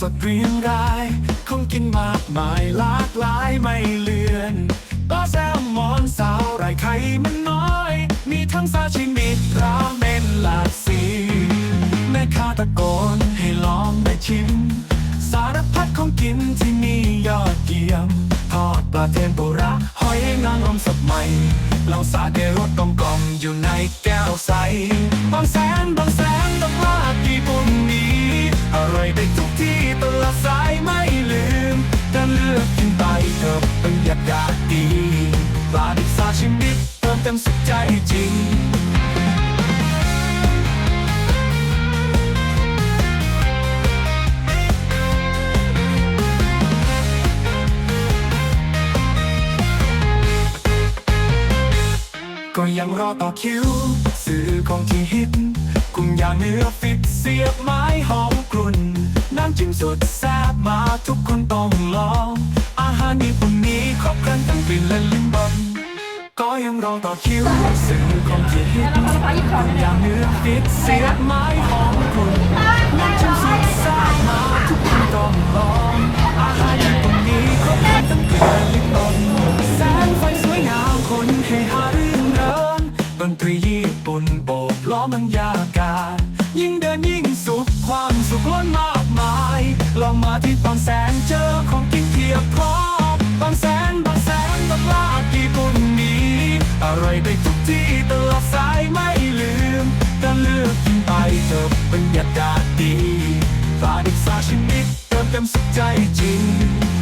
สดเรียงราย ของกินมากมายหลากหลายไม่เลือนปลาแซลมอนสาวไรไข่มันน้อย มีทั้งซาชิมิราเมนหลากสีแม่ค้าตะโกนให้ลองได้ชิม สารพัดของกินที่นี่ยอดเยี่ยมทอดปลาเทมปุระหอยนางรมสดใหม่เหล่าสาเดรสกลมกลมๆอยู่ในแก้วใสบางแสนบางแสนต้องลาด เต็มสุดใจจริงก็ยังรอต่อคิวซื้อของที่ฮิตกุ้งยางเนื้อฟิตเสียบไม้หอมกรุ่น น้ำจิ้มสุดแซ่บมาทุกคนต้องลอง อาหารญี่ปุ่นนี้ครบครันทั้งกลิ่นและ ลิ้มบนก็ยังรอต่อคิวซื้อของที่ฮิตกุ้งย่างเนื้อฟิตเสียบไม้หอมกรุ่นน้ำจิ้มสุดแซ่บมาทุกคนต้องลองอาหารญี่คนนี้ครบครันทั้งกลิ่นและลิ้มบนแสงไฟสวยงามคนให้หารื่นเริงดนตรีญี่ปุ่นโบกล้อมันยากาศยิ่งเดินยิ่งสุขความสุขล้นมากมาย ลองมาที่บางแสนเจอของกินเพียบพร้อม ต็มสุขใจจริง